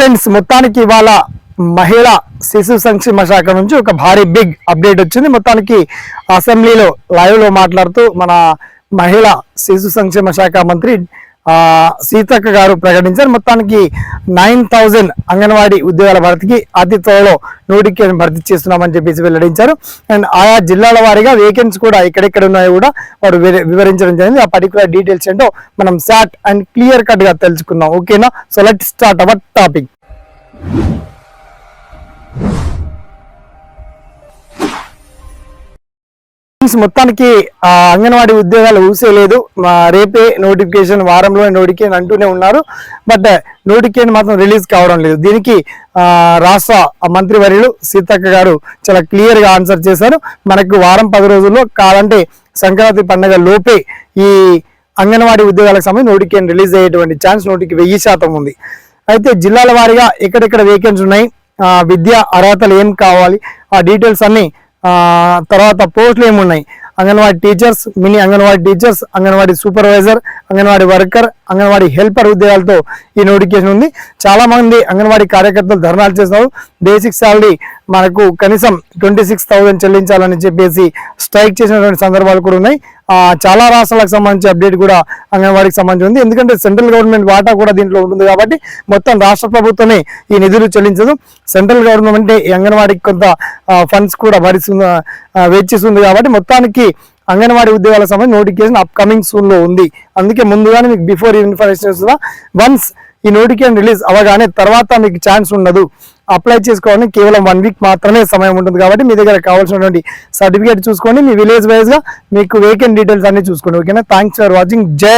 Friends మొత్తానికి ఇవాళ మహిళా శిశు సంక్షేమ శాఖ నుంచి ఒక భారీ బిగ్ అప్డేట్ వచ్చింది. మొత్తానికి అసెంబ్లీలో లైవ్లో మాట్లాడుతూ మన మహిళా శిశు సంక్షేమ శాఖ మంత్రి సీతక్క గారు ప్రకటించారు. మొత్తానికి నైన్ థౌజండ్ అంగన్వాడీ ఉద్యోగాల భర్తీకి అతి త్వరలో నోటిఫికేషన్ భర్తీ చేస్తున్నామని చెప్పేసి వెల్లడించారు. అండ్ ఆయా జిల్లాల వారీగా వేకెన్సీ కూడా ఎక్కడెక్కడ ఉన్నాయో కూడా వారు వివరించడం జరిగింది. ఆ పర్టికులర్ డీటెయిల్స్ ఏంటో మనం శాట్ అండ్ క్లియర్ కట్గా తెలుసుకుందాం. ఓకేనా so let start our topic friends, మొత్తానికి అంగన్వాడీ ఉద్యోగాలు ఊసేయలేదు రేపే నోటిఫికేషన్ వారంలో నోటిఫికేషన్ అంటూనే ఉన్నారు. బట్ నోటిఫికేషన్ మాత్రం రిలీజ్ కావడం లేదు. దీనికి రాష్ట్ర మంత్రివర్యులు సీతక్క గారు చాలా క్లియర్గా ఆన్సర్ చేశారు. మనకు వారం పది రోజుల్లో కాదంటే సంక్రాంతి పండుగ లోపే ఈ అంగన్వాడీ ఉద్యోగాలకు సంబంధించి నోటిఫికేషన్ రిలీజ్ అయ్యేటువంటి ఛాన్స్ నోటికి వెయ్యి శాతం ఉంది. అయితే జిల్లాల వారీగా ఎక్కడెక్కడ వేకెన్సీ ఉన్నాయి? విద్యా అర్హతలు ఏం కావాలి? ఆ డీటెయిల్స్ అన్ని తర్వాత పోస్టులు ఏమున్నాయి? Anganwadi teachers mini Anganwadi teachers Anganwadi supervisor Anganwadi worker Anganwadi helper ఉద్యోగాలతో ఈ నోటిఫికేషన్ ఉంది. చాలా మంది అంగన్వాడీ కార్యకర్తలు ధర్నాలు చేస్తారు బేసిక్ శాలరీ మనకు కనీసం ట్వంటీ సిక్స్ థౌసండ్ చెల్లించాలని చెప్పేసి స్ట్రైక్ చేసినటువంటి సందర్భాలు కూడా ఉన్నాయి. చాలా రాష్ట్రాలకు సంబంధించి అప్డేట్ కూడా అంగన్వాడీకి సంబంధించి ఉంది. ఎందుకంటే సెంట్రల్ గవర్నమెంట్ వాటా కూడా దీంట్లో ఉంటుంది కాబట్టి మొత్తం రాష్ట్ర ప్రభుత్వమే ఈ నిధులు చెల్లించదు. సెంట్రల్ గవర్నమెంట్ ఈ అంగన్వాడీకి కొంత ఫండ్స్ కూడా భరిస్తుంది ఆ, వెచ్చిస్తుంది కాబట్టి మొత్తానికి అంగన్వాడీ ఉద్యోగాల సంబంధించి నోటిఫికేషన్ అప్ కమింగ్ సూన్లో ఉంది. అందుకే ముందుగానే మీకు బిఫోర్ ఇన్ఫర్మేషన్ ఇస్తున్నా వన్స్ ఈ నోటిఫికేషన్ రిలీజ్ అవగానే తర్వాత మీకు ఛాన్స్ ఉండదు. అప్లై చేసుకోవడానికి కేవలం వన్ వీక్ మాత్రమే సమయం ఉంటుంది కాబట్టి మీ దగ్గర కావాల్సినటువంటి సర్టిఫికేట్ చూసుకోండి. మీ విలేజ్ వైజ్గా మీకు వేకెంట్ డీటెయిల్స్ అన్ని చూసుకోండి. ఓకేనా థ్యాంక్స్ ఫర్ వాచింగ్ జై